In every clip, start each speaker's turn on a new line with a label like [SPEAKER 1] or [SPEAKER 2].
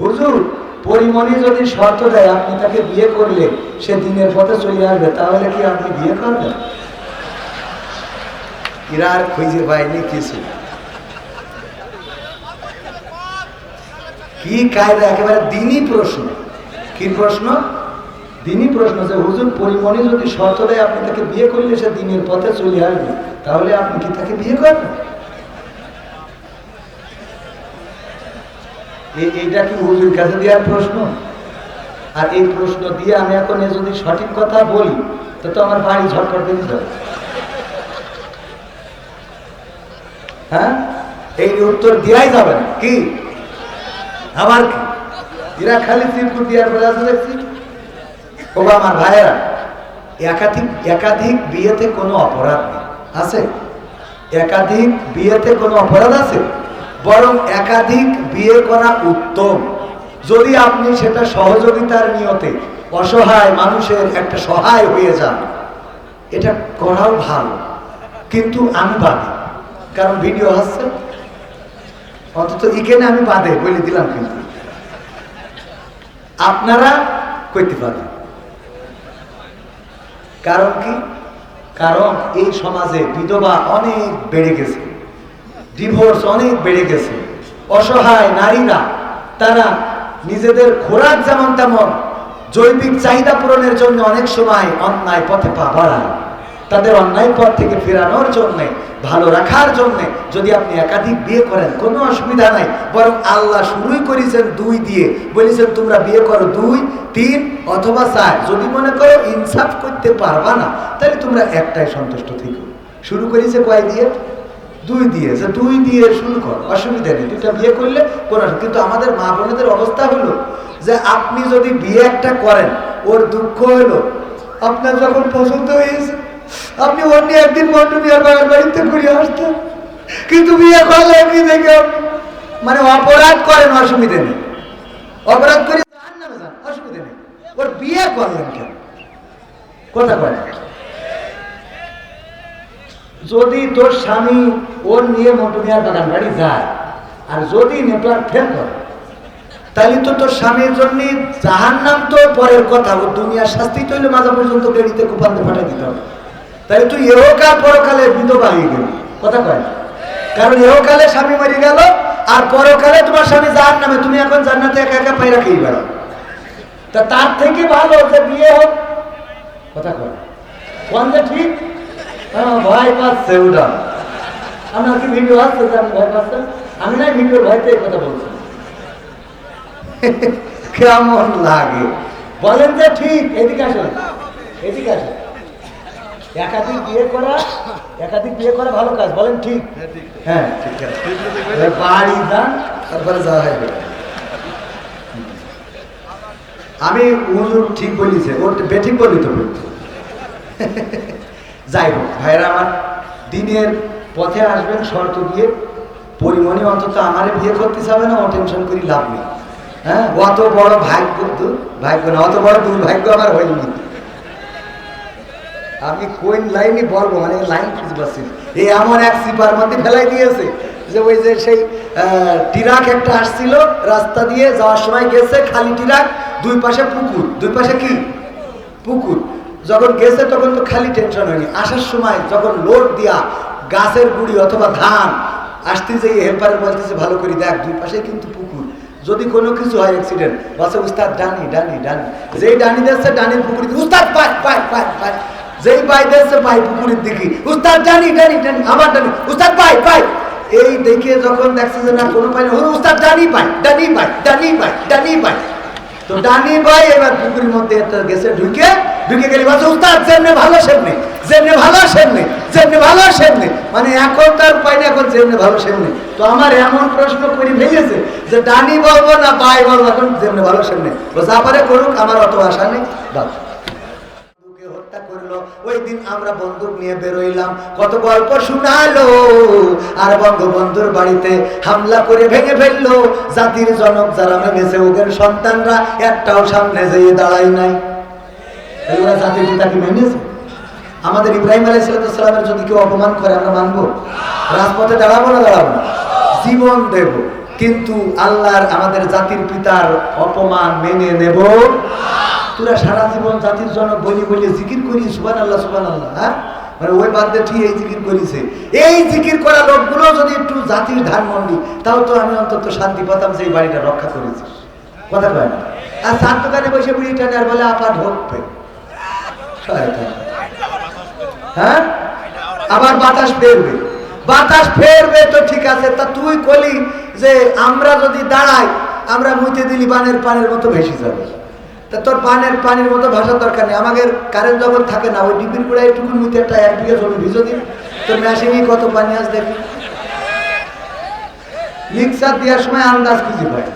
[SPEAKER 1] হুজুর, পরিমণি যদি শর্ত দেয়, আপনি তাকে বিয়ে করলে সে দিনের পথে চলে আসবে, তাহলে কি আপনি বিয়ে করবেন? এরা আর খুঁজে পায়নি কিছু। কি কায়দা? একেবারে দিনই প্রশ্ন। কি প্রশ্ন? দিনই প্রশ্ন যে, হুজুর, পরিমণি যদি শর্ত দেয়, আপনি তাকে বিয়ে করলে সে দিনের পথে চলে আসবে, তাহলে আপনি কি তাকে বিয়ে করবেন? এইটা কি হুজুর কাছে দেওয়ার প্রশ্ন? আর এই প্রশ্ন দিয়ে আমি এখন যদি সঠিক কথা বলি, তো তো আমার বাড়ি ঝটপট বেরিয়ে যাবে হ্যাঁ? এই উত্তর দেওয়াই যাবে না। কি? আমার এরা খালি চিরকুট দেওয়ার পরে আছে দেখছি। ও আমার ভাইয়েরা, একাধিক একাধিক বিয়েতে কোনো অপরাধ নেই। আছে? একাধিক বিয়েতে কোনো অপরাধ আছে? বরং একাধিক বিয়ে করা উত্তম। যদি আপনি সেটা সহযোগিতার নিয়তে অসহায় মানুষের একটা সহায় হয়ে যান, এটা করাও ভালো, কিন্তু আমি বাদে। কারণ ভিডিও আসছে অন্তত এখানে আমি বাদে, বলে দিলাম কিন্তু। আপনারা করতে পারেন। কারণ কি? কারণ এই সমাজে বিধবা অনেক বেড়ে গেছে। ডিভোর্স অনেক বেড়ে গেছে। অসহায় নারীরা, তারা নিজেদের খোরাক যেমন তেমন জৈবিক চাহিদা পূরণের জন্য অনেক সময় অন্যায় পথে পা বাড়ায়। তাদের অন্যায় পথ থেকে ফেরানোর জন্য, ভালো রাখার জন্য যদি আপনি একাধিক বিয়ে করেন, কোনো অসুবিধা নাই। বরং আল্লাহ শুরুই করেছেন দুই দিয়ে। বলেছেন, তোমরা বিয়ে করো দুই, তিন অথবা চার। যদি মনে করো ইনসাফ করতে পারবা না, তাহলে তোমরা একটাই সন্তুষ্ট থেকো। শুরু করেছে কয় দিয়ে? দুই দিয়ে, যে দুই দিয়ে শুরু কর, অসুবিধা নেই, দুইটা বিয়ে করলে কোনো কিন্তু আমাদের মা বোনেদের অবস্থা হলো যে আপনি যদি বিয়ে একটা করেন, ওর দুঃখ হলো। আপনার যখন পছন্দ হয়েছে, আপনি অন্য একদিন মন্টু বিয়ার বাগান বাড়িতে ঘুরে আসতেন। কিন্তু বিয়ে করলে কি দেখে মানে অপরাধ করেন, অসুবিধে নেই। অপরাধ করে অসুবিধে নেই। ওর বিয়ে করলেন কেন? কথা কয় যদি তোর স্বামী ওর নিয়ে মটুমিয়ার বাগান বাড়ি যায়, আর যদি নেটওয়ার্ক ফেল করে তাহলে তো তোর স্বামীর জন্য জাহান নাম তো পরের কথা, ও দুনিয়ার শাস্তি তৈলে মাজা পর্যন্ত বেরিতে কুপান্তে পাঠিয়ে দিতে হবে। তাহলে তুই এহকাল পরকালে বিধবা হয়ে গেলি। কথা কয়। কারণ এহকালে স্বামী মারি গেল, আর পরকালে তোমার স্বামী জাহান নামে তুমি এখন জান্নাতে একা একা পাই রাখেই বেড়াও। তা তার থেকে ভালো যে বিয়ে হোক, কথা কয় কোন যে ঠিক? ভয় পাচ্ছে ওটা। আমার কি ভিডিও আসছে যে আপনি ভয় পাচ্ছেন আমি না ভিডিও ভয়তে কথা বলছি কেমন লাগে? বলেন যে ঠিক এদিকে আসেন। এদিকে আসেন। একাধিক বিয়ে করা একাধিক বিয়ে করা ভালো কাজ বলেন ঠিক। হ্যাঁ ঠিক। আছে। বাড়ি যান তারপরে যাওয়া হবে। আমি হুজুর ঠিক বলিছে ওর বেঠিক বলি তো যাই হোক ভাইরা আমার, দিনের পথে আসবেন, শর্ত দিয়ে। পরিমণি অন্তত আমারে বিয়ে করতে চাবে না, ও টেনশন করি লাভ নেই। হ্যাঁ অত বড় ভাগ্য ভাগ্য না, অত বড় দুর্ভাগ্য আমার হয়নি। আমি কোন লাইনে বলব মানে লাইন খুঁজে পাচ্ছি এই এমন এক সিপার মধ্যে ফেলাই দিয়েছে যে ওই যে সেই টিরাক একটা আসছিল, রাস্তা দিয়ে যাওয়ার সময় গেছে খালি টিরাক, দুই পাশে পুকুর। দুই পাশে কি? পুকুর। যখন গেছে তখন তো খালি টেনশন হয়নি। আসার সময় যখন লোড দিয়া গাছের গুড়ি অথবা ধান আসতে যে হেল্পারের বলতেছে, ভালো করে দেখ, দুই পাশে কিন্তু পুকুর। যদি কোনো কিছু হয় অ্যাক্সিডেন্ট বাসে উস্তাদ, ডানি ডানি ডানি। যেই ডানি দিচ্ছে ডানির পুকুরি উস্তাদ, পাই পাই পাই পাই। যেই পাই দিচ্ছে পাই পুকুরের দিকে, উস্তাদ, ডানি ডানি ডানি আবার ডানি, উস্তাদ, পাই পাই। এই দেখে যখন দেখছে যে না, কোনো পাই না উস্তাদ, ডানি পাই ডানি পাই ডানি পাই ডানি পাই। তো ডানি ভাই এবার পুকুরের মধ্যে একটা গেছে ঢুকে ঢুকে গেলে বলছে উস্তাদ, যেমনি ভালো, সেমনি, যেমনি ভালো, সেমনি, যেমনি ভালো, সেমনি। মানে এখন তার পাই না এখন যেমনি ভালো, সেমনি। তো আমার এমন প্রশ্ন করে ভেঙেছে যে, ডানি বলব না বাই বলব? এখন, যেমনি ভালো, সেমনি। যা পারে করুক, আমার অত আশা নেই। ফেলল। জাতির জনক যারা মেনেছে ওদের সন্তানরা একটাও সামনে যেয়ে দাঁড়াই নাই। এগুলা জাতির পিতাকে মেনেছে আমাদের ইব্রাহিম আলাই সালামের যদি কেউ অপমান করে, আমরা মানবো। রাজপথে দাঁড়াবো না, দাঁড়াবো জীবন দেব, কিন্তু আল্লাহর আমাদের জাতির পিতার অপমান মেনে নেব। তোরা সারা জীবন জাতির জন্য বলি বলি জিকির করি সুবান আল্লাহ সুবান আল্লাহ হ্যাঁ? মানে ওই বাদ দিয়ে ঠিক এই জিকির করিছে। এই জিকির করা লোকগুলো যদি একটু জাতির ধানমন্ডি, তাও তো আমি অন্তত শান্তি পেতাম যে এই বাড়িটা রক্ষা করেছি কথা কয় না? আর চার দোকানে বসে বুড়ি টানে আর বলে, আপা ঢোকবে। হ্যাঁ? আবার বাতাস ফেরবে। বাতাস ফেরবে তো ঠিক আছে, তা তুই কলি যে আমরা যদি দাঁড়াই, আমরা মুইতে দিলি, বানের পানের মতো ভেসে যাবে। তা তোর পানের পানির মতো ভাষার দরকার নেই। আমাদের কারেন্ট যখন থাকে না, ওই ডিপির গুড়ায় একটু মুইতে একটা এক বিঘা জমি ভিজো দিন। তোর মেশিনে কত পানি আস দেখি। লিক্সার দেওয়ার সময় আন্দাজ খুঁজে পায়।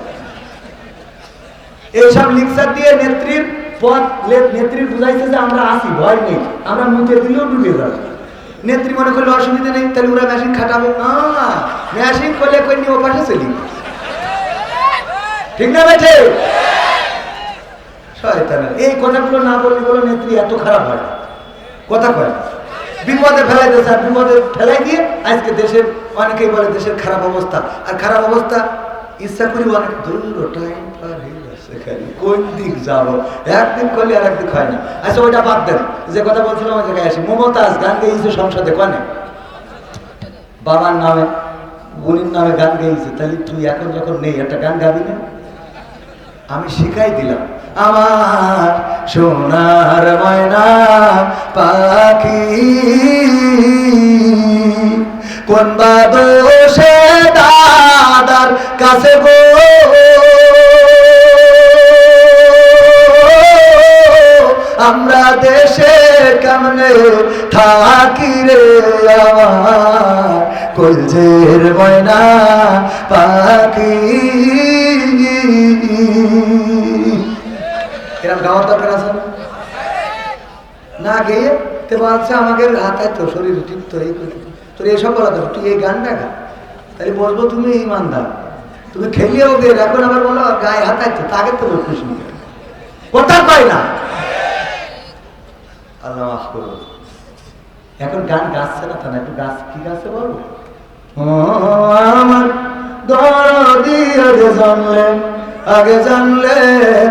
[SPEAKER 1] এইসব লিক্সার দিয়ে নেত্রীর লে- বুঝাইছে যে আমরা আসি ভয় নেই। আমরা দিলেও ডুবে নেত্রী মনে করলে অসুবিধা নেই, তাহলে ওরা মেশিন খাটাবে। মেশিন করলে কই নিয়ে চলি। ঠিক না এই কথাগুলো না বললে বলো নেত্রী এত খারাপ হয়। কথা কয়। বিপদে ফেলাই আর বিপদে ফেলাই দিয়ে আজকে দেশের, অনেকেই বলে দেশের খারাপ অবস্থা। আর খারাপ অবস্থা, ইচ্ছা করি অনেক দূর টাইম পার। কোন? দিক যাব? করলে আর একদিন হয় না। আচ্ছা ওইটা বাদ দেন। যে কথা জায়গায় মমতাজ গান গেয়েছে সংসদে, কনে? বাবার নামে নামে গান গেয়েছে তাহলে তুই এখন যখন নেই, একটা গান গাবি না? আমি শিখাই দিলাম। আমার সোনার ময়না পাখি, কোন বা দোষে দাদার কাছে গো? আমরা দেশে কেমনে থাকি রে আমার? কলজের ময়না পাখি। এরকম গাওয়ার দরকার আছে? না? গেয়ে তে বলছে আমাকে হাতায় তো শরীর টিপতো এই করে। তোর এইসব বলা দরকার, তুই এই গানটা গা। তাহলে বলব তুমি ইমানদার। তুমি খেলিয়েও গে এখন আবার বলো, গায়ে হাতায় তো তাকে তো বল খুশি কথা পাই না। আল্লাহ মাফ করো এখন গান গাচ্ছে না তা না একটু গাছ কি গাছে বলো? আমার দিয়ে জানলে, আগে জানলে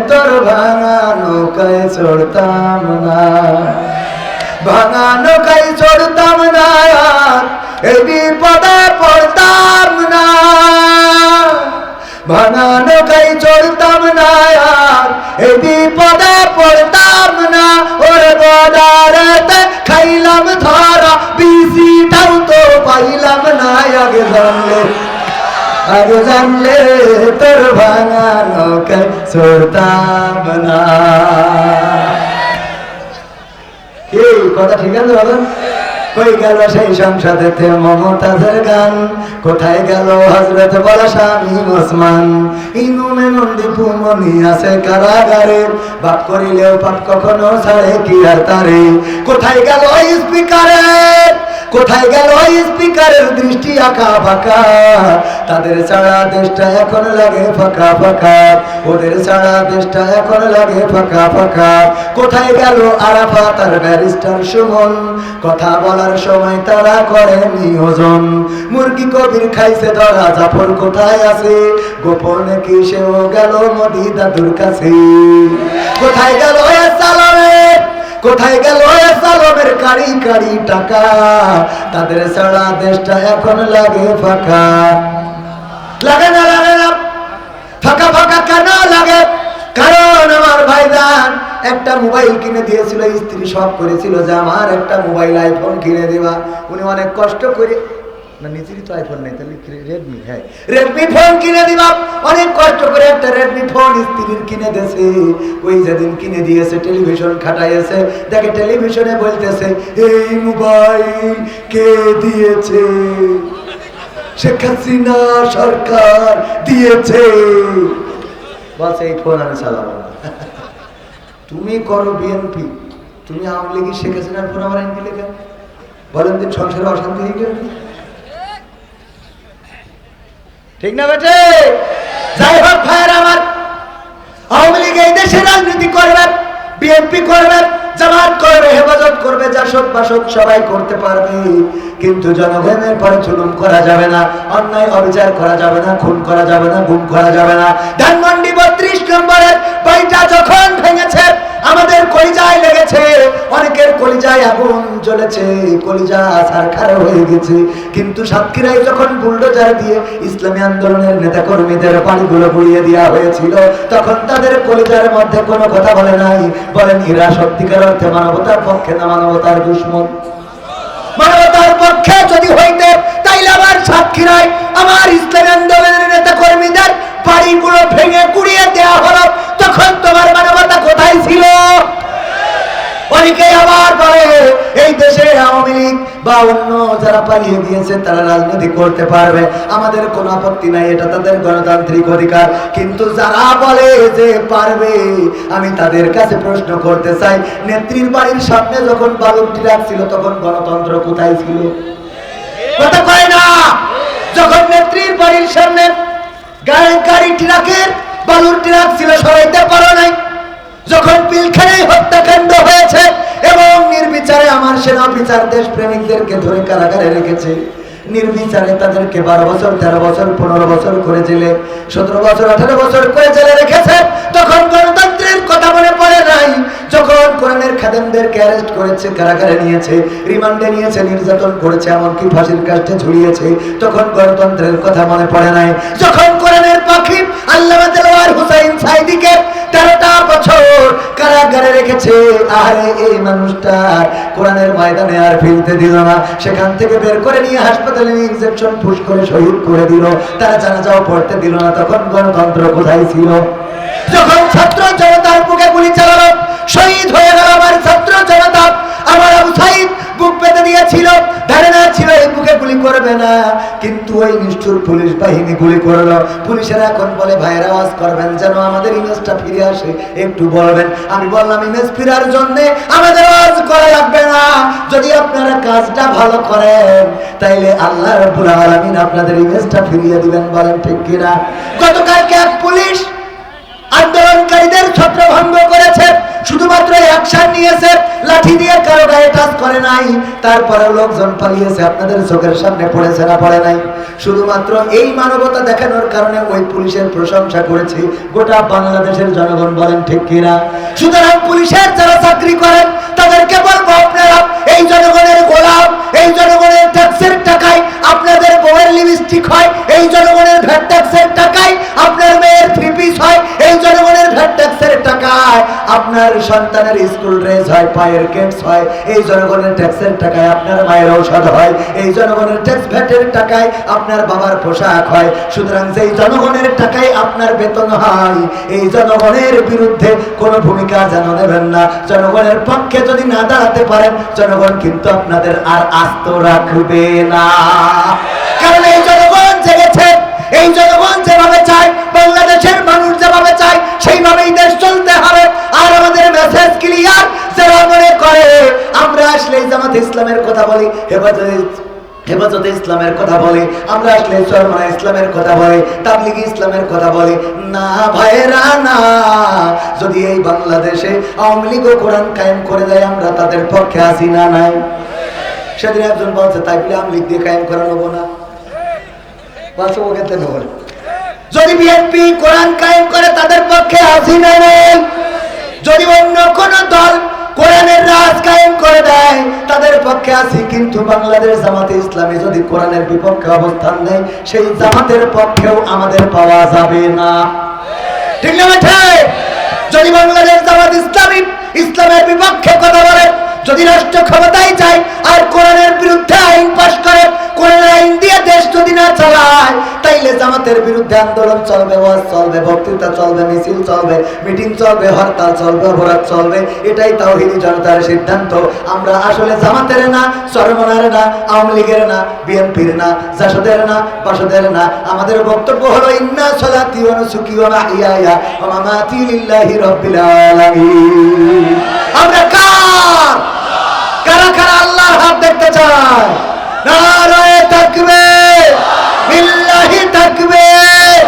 [SPEAKER 1] তোর ভাঙা নৌকায় চড়তাম না। ভাঙা নৌকায় চড়তাম না এই বিপদে আগে জানলে আগে জানলে তোর ভাঙা নৌকায় চড়তাম না কি কথা ঠিক আছে কই গেল সেই সংসদেতে মমতাজের গান। কোথায় গেল হজরত বলা স্বামী ওসমান? ইনুমে নন্দী পুমনি আছে কারাগারে। বাপ করিলেও পাপ কখনো ছাড়ে কি আর তারে? কোথায় গেল ওই স্পিকারের কোথায় গেল স্পিকারের দৃষ্টি আঁকা ফাঁকা? তাদের ছাড়া দেশটা এখন লাগে ফাঁকা ফাঁকা। ওদের ছাড়া দেশটা এখন লাগে ফাঁকা ফাঁকা। কোথায় গেল আরাফাত আর ব্যারিস্টার সুমন? কথা বলার সময় তারা করে নিয়োজন মুরগি কবির খাইছে ধরা, জাফর কোথায় আছে? গোপনে কি সেও গেল মোদি দাদুর কাছে? কোথায় গেল এ সালামের কোথায় গেল সালমের কারি কারি টাকা? তাদের ছাড়া দেশটা এখন লাগে ফাঁকা। লাগে না লাগে না। ফাঁকা ফাঁকা কেন লাগে? কারণ আমার ভাইজান একটা মোবাইল কিনে দিয়েছিল, স্ত্রী সব করেছিল যে আমার একটা মোবাইল আইফোন কিনে দেওয়া উনি অনেক কষ্ট করে না নিজেরই তো আইফোন নেই, তাহলে রেডমি হ্যাঁ। রেডমি ফোন কিনে দিবা অনেক কষ্ট করে একটা রেডমি ফোন স্ত্রীর কিনে দিয়েছে। ওই যেদিন কিনে দিয়েছে টেলিভিশন খাটাইয়েছে। দেখে টেলিভিশনে বলতেছে, এই মোবাইল কে দিয়েছে? শেখ হাসিনা সরকার দিয়েছে। বলছে, এই ফোন আমি চালাবো না। তুমি করো বিএনপি তুমি আওয়ামী লীগের শেখ হাসিনার ফোন আমার দিলে কেন? বলেন দিন সংসারে অশান্তি হয়ে গেল। ঠিক না বেটে যাই হোক ভাইয়ের আমার, আওয়ামী লীগ এই দেশে রাজনীতি করবে বিএনপি করবে, জামাত করবে, হেফাজত করবে জাসদ বাসদ সবাই করতে পারবে। কিন্তু জনগণের পরে জুলুম করা যাবে না, অন্যায় অবিচার করা যাবে না, খুন করা যাবে না, গুম করা যাবে না। ধানমন্ডি বত্রিশ নম্বরের বাড়িটা যখন ভেঙেছে আমাদের কলিজায় লেগেছে, অনেকের কলিজায় আগুন জ্বলেছে, কলিজা সারখার হয়ে গেছে। কিন্তু সাতক্ষীরায় যখন বুলডোজার দিয়ে ইসলামী আন্দোলনের নেতা কর্মীদের পানিগুলো গুড়িয়ে দেওয়া হয়েছিল, তখন তাদের কলিজার মধ্যে কোনো কথা বলে নাই, বলেন, এরা সত্যিকার অর্থে মানবতার পক্ষে না মানবতার দুশ্মন? মানবতার পক্ষে যদি হইতে, তাইলে আমার সাতক্ষীরায় আমার ইসলামী আন্দোলনের নেতা কর্মীদের বাড়িগুলো ভেঙে কুড়িয়ে দেওয়া হলো, তখন তোমার মানবতা কোথায় ছিল? আবার বলে, এই দেশে আওয়ামী লীগ বা অন্য যারা পালিয়ে তারা রাজনীতি করতে পারবে। আমাদের কোনো আপত্তি নাই, এটা তাদের গণতান্ত্রিক অধিকার। কিন্তু যারা বলে যে পারবে, আমি তাদের কাছে প্রশ্ন করতে চাই, নেত্রীর বাড়ির সামনে যখন বালুকটি রাখছিল, তখন গণতন্ত্র কোথায় ছিল? কথা কয় না! যখন নেত্রীর বাড়ির সামনে গাড়ি ট্রাকের, বালুর ট্রাক ছিল, সরাইতে পারো নাই। যখন পিলখানায় হত্যাকাণ্ড হয়েছে এবং নির্বিচারে আমার সেনা বিচার দেশ প্রেমিকদেরকে ধরে কারাগারে রেখেছে নির্বিচারে তাদেরকে বারো বছর, তেরো বছর, পনেরো বছর করে জেলে, সতেরো বছর, আঠারো বছর করে জেলে রেখেছে, তখন গণতন্ত্রের কথা মনে পড়ে নাই। যখন কোরআনের খাদেমদেরকে অ্যারেস্ট করেছে, কারাগারে নিয়েছে, রিমান্ডে নিয়েছে, নির্যাতন করেছে, এমনকি ফাঁসির কাজটা ঝুলিয়েছে, তখন গণতন্ত্রের কথা মনে পড়ে নাই। যখন কোরআনের পাখি আরে এই মানুষটা কোরআনের ময়দানে আর ফিরতে দিল না। সেখান থেকে বের করে নিয়ে হাসপাতালে নিয়ে ইনজেকশন পুশ করে শহীদ করে দিল। তারা জানাজাও পড়তে দিল না। তখন গণতন্ত্র কোথায় ছিল? যখন ছাত্র জনতার বুকে গুলি চালালো, শহীদ হয়ে গেল আমার ছাত্র জনতা। আমার আবু সাইদ দিয়েছিল ধারণা ছিল, এই বুকে গুলি করবে না। কিন্তু ওই নিষ্ঠুর পুলিশ বাহিনী গুলি করল। পুলিশেরা এখন বলে, ভাইয়ের আওয়াজ করবেন যেন আমাদের ইমেজটা ফিরে আসে। একটু বলবেন। আমি বললাম, ইমেজ ফিরার জন্য আমাদের আওয়াজ করা লাগবে না। যদি আপনারা কাজটা ভালো করেন, তাইলে আল্লাহ রাব্বুল আলামিন আপনাদের ইমেজটা ফিরিয়ে দিবেন। বলেন, ঠিক কিনা? গতকালকে এক পুলিশ আন্দোলনকারীদের ছত্রভঙ্গ করেছে, শুধুমাত্র অ্যাকশন নিয়েছে, লাঠি দিয়ে কারও গায়ে টাচ করে নাই তারপরে লোকজন পালিয়েছে, আপনাদের চোখের সামনে পড়েছে না পড়ে নাই। শুধুমাত্র এই মানবতা দেখানোর কারণে ওই পুলিশের প্রশংসা করেছে, গোটা বাংলাদেশের জনগণ বলেন ঠিক কিনা। সুতরাং পুলিশের যারা চাকরি করেন, তাদেরকে বলব আপনারা, এই জনগণের গোলাম, এই জনগণের সন্তানের স্কুল ড্রেস হয়, পায়ের কেটস হয়, এই জনগণের ট্যাক্সের টাকায় আপনার মায়ের ঔষধ হয়, এই জনগণের ট্যাক্স ভ্যাটের টাকায় আপনার বাবার পোশাক হয়, সুতরাং যেই জনগণের টাকায় আপনার বেতন হয়, এই জনগণের বিরুদ্ধে কোনো ভূমিকা যেন নেবেন না। জনগণের পক্ষে যদি না দাঁড়াতে পারেন, জনগণ কিন্তু আপনাদের আর আস্ত রাখবে না। কারণ এই জনগণ জেগেছে, এই জনগণ আসলে জামাত ইসলামের কথা বলি, হেফাজতে হেফাজতে ইসলামের কথা বলে, আমরা আসলে সরমানা ইসলামের কথা বলে, তাবলিগি ইসলামের কথা বলে। না ভাইরা না। যদি এই বাংলাদেশে আওয়ামী লীগ কোরআন কায়েম করে দেয়, আমরা তাদের পক্ষে আসি না নাই। সেদিন একজন বলছে তাই বলে আওয়ামী লীগ দিয়ে কায়েম করা নেব না। বলছে তো নেব যদি বিএনপি কোরআন কায়েম করে, তাদের পক্ষে আসি না নেই। পক্ষে আছি, কিন্তু বাংলাদেশ জামাতে ইসলামী যদি কোরআনের বিপক্ষে অবস্থান নেয় সেই জামাতের পক্ষেও আমাদের পাওয়া যাবে না। ঠিক না যদি বাংলাদেশ জামাত ইসলামী ইসলামের বিপক্ষে কথা বলে যদি রাষ্ট্র ক্ষমতায় চায় আর কোরআনের বিরুদ্ধে আইন পাশ করে কোরআনের আইন দিয়ে দেশ যদি না চালায়, তাইলে জামাতের বিরুদ্ধে আন্দোলন চলবে, ওয়াজ চলবে, বক্তৃতা চলবে, মিছিল চলবে, মিটিং চলবে, হরতাল চলবে, অপরাধ চলবে। এটাই তাওহিদি জনতার সিদ্ধান্ত। আমরা আসলে জামাতের না চরমনার না, আওয়ামী লীগের না, বিএনপির না, জাসদের না, পাশদের না। আমাদের বক্তব্য হলো, ইন্না সলাতি ওয়া নুসুকি ওয়া মাহইয়ায়া ওয়া মামাতি লিল্লাহি রাব্বিল আলামিন। আমরা কার? কারা কারা আল্লাহর হাত দেখতে চায়? নারায়ে তাকবীর। বিল্লাহি তাকবীর।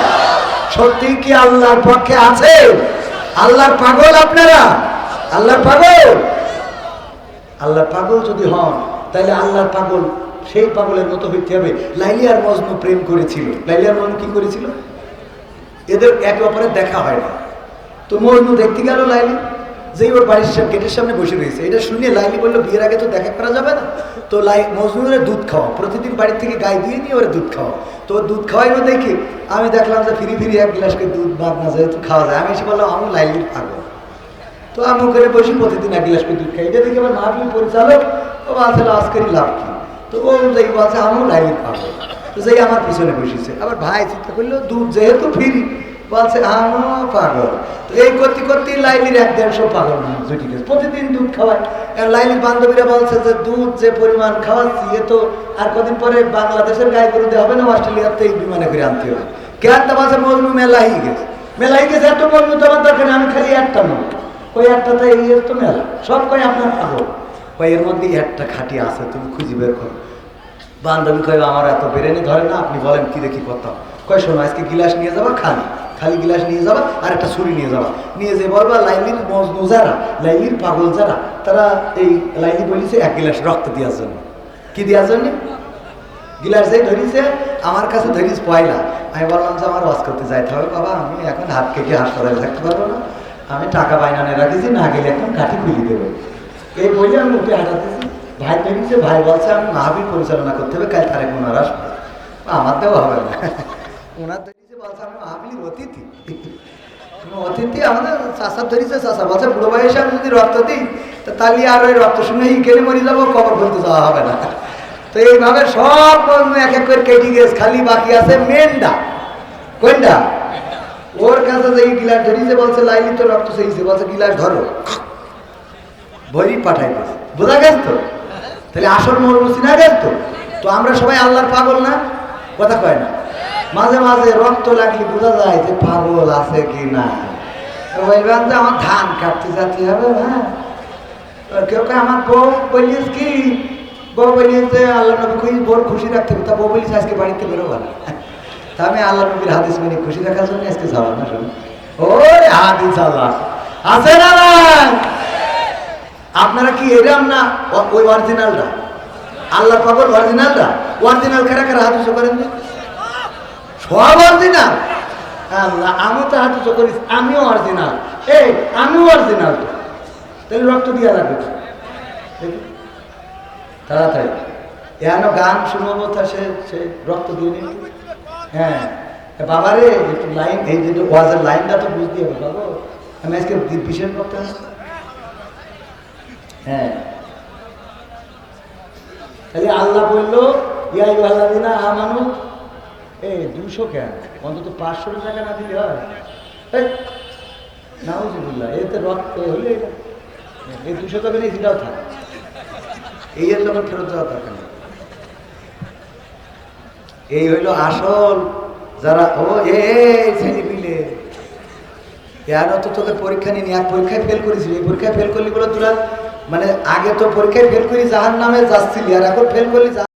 [SPEAKER 1] সত্যি কি আল্লাহর পক্ষে আছে? আল্লাহর পাগল আপনারা? আল্লাহর পাগল? আল্লাহর পাগল যদি হন তাহলে আল্লাহর পাগল সেই পাগলের মতো হইতে হবে। লাইলিয়ার মজনু প্রেম করেছিল। লাইলিয়ার মজনু কি করেছিল? এদের একে অপরের দেখা হয় না। তো মজনু দেখতে গেল লাইলি। যেই ওর বাড়ির সামনে, গেটের সামনে বসে রয়েছে, এটা শুনে লাইলি বলল, বিয়ের আগে তো দেখা করা যাবে না? তো লাই, মজনুরের দুধ খাওয়া প্রতিদিন বাড়ির থেকে গায়ে দিয়ে নিয়ে ওরা দুধ খাওয়া তো দুধ খাওয়াইলো দেখি, আমি দেখলাম যে ফিরি ফিরি এক গ্লাসকে দুধ বাদ না যেহেতু খাওয়া যায়। আমি এসে বললাম, আমি লাইলির পাগল। তো আমি ওখানে বসি প্রতিদিন এক গ্লাস করে দুধ খাই। এটা দেখে আমার মাহফিল পরিচালক, ও বলছে আজকেরই লাভ কি? তো ও যাই বলছে, আমিও লাইলির পাগল। তো যাই আমার পিছনে বসেছে। আবার ভাই চিন্তা করল, দুধ যেহেতু ফিরি বলছে আমিও পাগল। তো এই করতে করতে লাইলির এক দেড়শো পাগল জুটি গেছে। প্রতিদিন দুধ খাওয়ায়। লাইলির বান্ধবীরা বলছে যে, দুধ যে পরিমাণ খাওয়াচ্ছি, এ তো আর কদিন পরে বাংলাদেশের গায়ে গরু দেওয়া হবে না, অস্ট্রেলিয়াতে এই বিমানে করে আনতে হবে। কেন তা বলছে মজনু মেলাই গেছে। মেলাই গেছে, এত মজনু তোমার দরকার আমি খালি একটা নয়। ওই একটাতে এই তো মেলা। সব কয়, আপনার পাগল? ওই এর মধ্যে একটা খাটি আছে, তুমি খুঁজি বের করো। বান্ধবী কয়, আমার এত বেরেনি ধরে না, আপনি বলেন কি দেখি করতাম কয়, শোনো, আজকে গিলাস নিয়ে যাবা খালি খালি গিলাস নিয়ে যাবা আর একটা ছুরি নিয়ে যাবা। নিয়ে যে বলবা, লাইলির মজনু যারা, লাইলির পাগল যারা, তারা এই লাইলি বলিছে এক গিলাস রক্ত দেওয়ার জন্য। কি দেওয়ার জন্য? গিলাস যেই ধরিছে, আমার কাছে ধরিস পয়লা। আমি বললাম, যে আমার ওয়াজ করতে যাইতে হবে বাবা, আমি এখন হাত কেটে হাসপাতালে থাকতে পারব না। আমি টাকা বাইনানে রাখিছি না গেলে এখন কাঠি খুলি দেবো। এই বলে আমি উঠে হাঁটাতেছি। ভাই বেরিয়েছে, ভাই বলছে, আমি মাহবিল পরিচালনা করতে হবে, কাল তারেক ওনার আসবে। আমার দেওয়া হবে না। ওনার ধরিয়েছে বলছে, আমি মাহবিলির অতিথি। অতিথি, আমাদের চাষার ধরিছে চাষা। বলছে, বুড়ো বয়সে আমি যদি রক্ত দিই, তো তাহলে আর ওই রক্ত শুনে কেনে মরে যাব, কবর বলতে যাওয়া হবে না। তো এইভাবে সব কর্ম এক এক করে কেটে গেছে, খালি বাকি আছে মেনটা কোনটা ওর কাছে যে গিলাস ধরিছে, বলছে, লাইলি তো রক্ত সেইছে। বলছে, গিলাস ধরো। ভরি পাঠাই দিয়েছে। বোঝা গেছে তো? তাহলে আসল মরমুসি না গেছে তো? তো আমরা সবাই আল্লাহর পাগল না? কথা কয় না। মাঝে মাঝে রক্ত লাগলে বোঝা যায় যে পাগল আছে কি না। বলবেন যে আমার ধান কাটতে যাতে হবে হ্যাঁ। কেউ কেউ আমার বউ বলিস কি? বউ বলিস যে, আল্লাহ নবী খুশি বউর খুশি রাখতে হবে। তা বউ বলিস, আজকে বাড়িতে বেরোবা না। তা আমি আল্লাহ নবীর হাদিস মেনে খুশি রাখার জন্য আজকে যাব না শুনুন। ওই হাদিস আল্লাহ। আছে না? আপনারা কি এরাম না? ওই অরিজিনালটা আল্লাহ পাগল অরিজিনালটা অরিজিনাল কারা কারা উঁচু করেন না? সব অরিজিনাল। আল্লাহ তো হাত উঁচু করিস আমিও অরিজিনাল। এই, আমিও অরিজিনাল। তাহলে রক্ত দিয়া লাগবে। তাড়াতাড়ি। এন গান শুনব তা সে সে রক্ত দিয়ে নিন হ্যাঁ। বাবারে, একটু লাইন, এই যে ওয়াজের লাইনটা তো বুঝতে হবে, বাবু। আমি আজকে বিশেষ করতে হ্যাঁ। তাহলে আল্লাহ বলল ইয়াই আল্লাহ দিনা আমানু এ দুশো কেন? অন্তত পাঁচশো টাকা না দিলে হয়। এই, এতে রক্ত হলে এই দুশো টাকা নিয়ে থাকে। এই ফেরত যাওয়া নেই। এই হইল আসল যারা ও এ ছেলে পিলে এর তো তোকে পরীক্ষা নিয়ে এক পরীক্ষায় ফেল করেছিলি। এই পরীক্ষায় ফেল করলি বলে তোরা মানে আগে তো পরীক্ষায় ফেল করি জাহান নামে যাচ্ছিলি আর এখন ফেল করলি